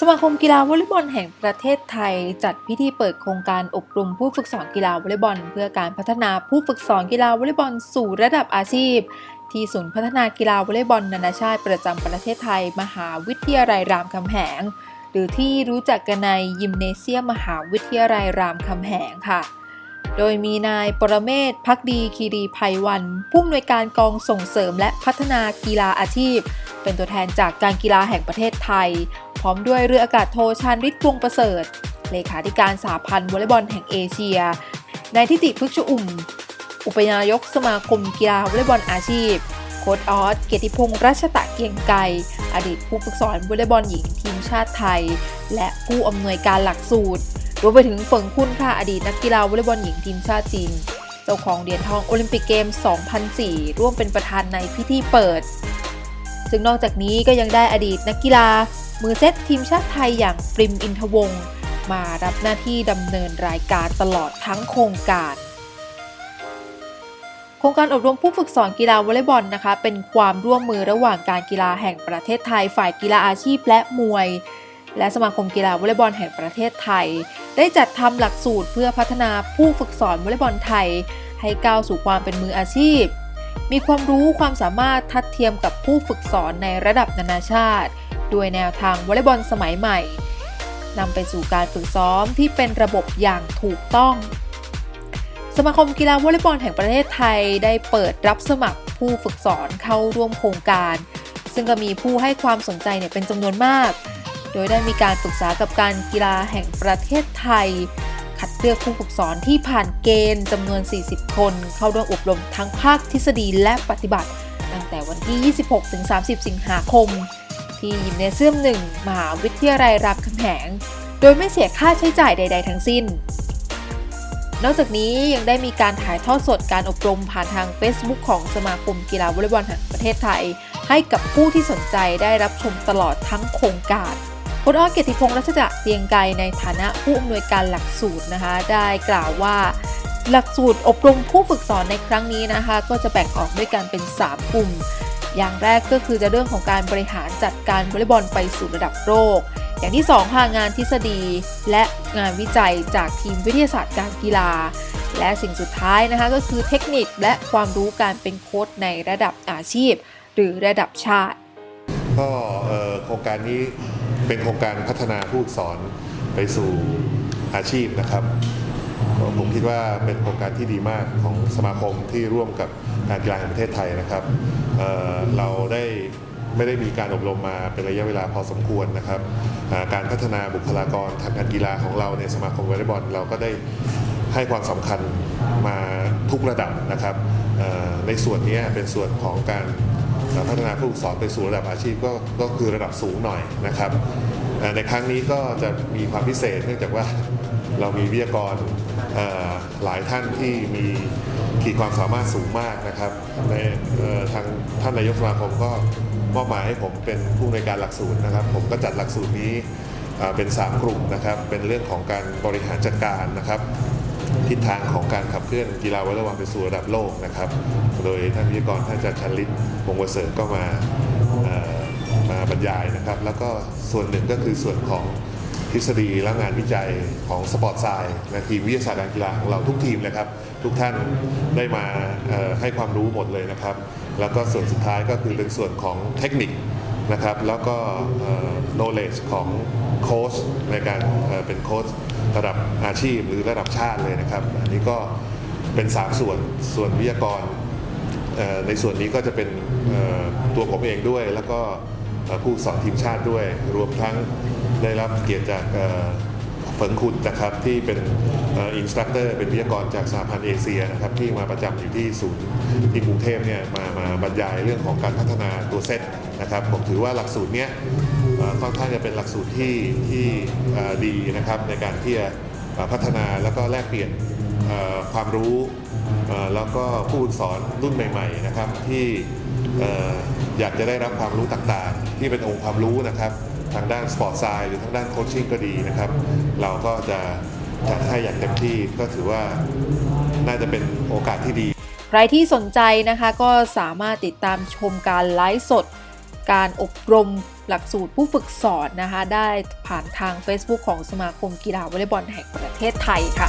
สมาคมกีฬาวอลเลย์บอลแห่งประเทศไทย จัดพิธีเปิดโครงการอบรมผู้ฝึกสอนกีฬาวอลเลย์บอล เพื่อการพัฒนาผู้ฝึกสอนกีฬาวอลเลย์บอลสู่ระดับอาชีพ ที่ศูนย์พัฒนากีฬาวอลเลย์บอลนานาชาติประจำประเทศไทย มหาวิทยาลัยรามคำแหง หรือที่รู้จักกันในยิมเนเซียมมหาวิทยาลัยรามคำแหงค่ะ โดยมีนายปรเมศพักดีคีรีภัยวัน ผู้อำนวยการกองส่งเสริมและพัฒนากีฬาอาชีพ เป็นตัวแทนจากการกีฬาแห่งประเทศไทย พร้อมด้วยเรืออากาศโทชานฤทธิ์วงประเสริฐ เลขาธิการสาพันธ์วอลเลย์บอลแห่งเอเชียนายทิติพฤกษอุ่ม อุปนายกสมาคมกีฬาวอลเลย์บอลอาชีพ โค้ดออส เกียรติพงษ์รัชตะเกียงไกรอดีตผู้ฝึกสอนวอลเลย์บอลหญิงทีมชาติไทย และผู้อำนวยการหลักสูตรรวมไปถึงเฟิงคุณค่ะอดีตนักกีฬาวอลเลย์บอลหญิงทีมชาติจีนเจ้าของเหรียญทองโอลิมปิกเกม 2004 ร่วมเป็นประธานในพิธีเปิด ซึ่งนอกจากนี้ก็ยังได้อดีตนักกีฬา มือเซตทีมชาติไทยอย่างปริมอินทวงศ์มารับหน้าที่ดำเนินรายการตลอดทั้งโครงการ โครงการอบรมผู้ฝึกสอนกีฬาวอลเลย์บอลนะคะ เป็นความร่วมมือระหว่างการกีฬาแห่งประเทศไทย ฝ่ายกีฬาอาชีพและมวย และสมาคมกีฬาวอลเลย์บอลแห่งประเทศไทย ได้จัดทำหลักสูตรเพื่อพัฒนาผู้ฝึกสอนวอลเลย์บอลไทย ให้ก้าวสู่ความเป็นมืออาชีพ มีความรู้ความสามารถทัดเทียมกับผู้ฝึกสอนในระดับนานาชาติ ด้วยแนวทางวอลเลย์บอลสมัยใหม่นำไปสู่การฝึกซ้อมที่เป็นระบบอย่างถูกต้อง สมาคมกีฬาวอลเลย์บอลแห่งประเทศไทยได้เปิดรับสมัครผู้ฝึกสอนเข้าร่วมโครงการ ซึ่งก็มีผู้ให้ความสนใจเนี่ยเป็นจำนวนมาก โดยได้มีการปรึกษากับการกีฬาแห่งประเทศไทย คัดเลือกผู้ฝึกสอนที่ผ่านเกณฑ์จำนวน 40 คน เข้าร่วมอบรมทั้งภาคทฤษฎีและปฏิบัติ ตั้งแต่วันที่ 26-30 สิงหาคม ที่ยิมเนเซียม 1 มหาวิทยาลัยรามคำแหง โดยไม่เสียค่าใช้จ่ายใด ๆ ทั้งสิ้น นอกจากนี้ยังได้มีการถ่ายทอดสดการอบรมผ่านทาง Facebook ของสมาคมกีฬาวอลเลย์บอลแห่งประเทศไทย ให้กับผู้ที่สนใจได้รับชมตลอดทั้งโครงการ คุณอ้อเกียรติพงษ์รัชดะเตียงไกรในฐานะผู้อำนวยการหลักสูตรนะคะ ได้กล่าวว่าหลักสูตรอบรมผู้ฝึกสอนในครั้งนี้นะคะ ก็จะแบ่งออกด้วยกันเป็น 3 กลุ่ม อย่างแรกก็คือจะเรื่องของการบริหารจัดการวอลเลย์บอลไปสู่ระดับโลกอย่างที่2ค่ะงานทฤษฎี และงานวิจัยจากทีมวิทยาศาสตร์การกีฬา และสิ่งสุดท้ายนะคะก็คือเทคนิคและความรู้การเป็นโค้ชในระดับอาชีพ หรือระดับชาติ ก็โครงการนี้ เป็นโครงการพัฒนาผู้สอนไปสู่อาชีพนะครับผมคิดว่าเป็นโครงการที่ดีมากของสมาคมที่ร่วมกับการกีฬาแห่งประเทศไทยนะครับเเราได้ไม่ได้มีการอบรมมาเป็นระยะเวลาพอสมควรนะครับ การพัฒนาบุคลากรทางการกีฬาของเราในสมาคมวอลเลย์บอลเราก็ได้ให้ความสำคัญมาทุกระดับนะครับในส่วนนี้เป็นส่วนของการ พัฒนาผู้ฝึกสอนไปสู่ระดับอาชีพก็ก็คือระดับสูงหน่อยนะครับ ในครั้งนี้ก็จะมีความพิเศษเนื่องจากว่าเรามีวิทยากรหลายท่านที่มีขีดความสามารถสูงมากนะครับในทางท่านนายกสมาคมก็มอบหมายให้ผมเป็นผู้ในการหลักสูตรนะครับ ผมก็จัดหลักสูตรนี้เอ่อเป็น 3 กลุ่มนะครับ เป็นเรื่องของการบริหารจัดการนะครับ ทิศทางของการขับเคลื่อนกีฬาวอลเลย์บอลไปสู่ระดับโลกนะครับ โดยท่านวิทยากรท่านอาจารย์ชันลิตวงศ์ประเสริฐก็มามาบรรยายนะครับ แล้วก็ส่วนหนึ่งก็คือส่วนของทฤษฎีและงานวิจัยของสปอร์ตไซน์และทีมวิทยาศาสตร์การกีฬาของเราทุกทีมเลยครับ ทุกท่านได้มาให้ความรู้หมดเลยนะครับ แล้วก็ส่วนสุดท้ายก็คือเป็นส่วนของเทคนิคนะครับ แล้วก็ knowledge ของโค้ชในการเเป็นโค้ช ระดับอาชีพหรือระดับชาติเลยนะครับ อันนี้ก็เป็น3ส่วนส่วนวิทยากรในส่วนนี้ก็จะเป็นตัวผมเองด้วย แล้วก็ผู้สอนทีมชาติด้วย รวมทั้งได้รับเกียรติจาก เฟิงคุณนะครับที่เป็นอินสตรัคเตอร์เป็นวิทยากรจากสหพันธ์เอเชียนะครับที่มาประจำอยู่ที่ศูนย์ที่กรุงเทพเนี่ยมามาบรรยายเรื่องของการพัฒนาตัวเซตนะครับผมถือว่าหลักสูตรเนี้ยค่อนข้างจะเป็นหลักสูตรที่ที่ดีนะครับในการที่จะพัฒนาแล้วก็แลกเปลี่ยนความรู้แล้วก็ผู้สอนรุ่นใหม่ ๆ นะครับที่อยากจะได้รับความรู้ต่างๆ ที่เป็นองค์ความรู้นะครับ ทางด้านสปอร์ตไซด์หรือทางด้านโคชชิ่งก็ดีนะครับ เราก็จะจัดให้อย่างเต็มที่ก็ถือว่าน่าจะเป็นโอกาสที่ดี ใครที่สนใจนะคะก็สามารถติดตามชมการไลฟ์สด การอบรมหลักสูตรผู้ฝึกสอนนะคะ ได้ผ่านทาง Facebook ของสมาคมกีฬาวอลเลย์บอลแห่งประเทศไทยค่ะ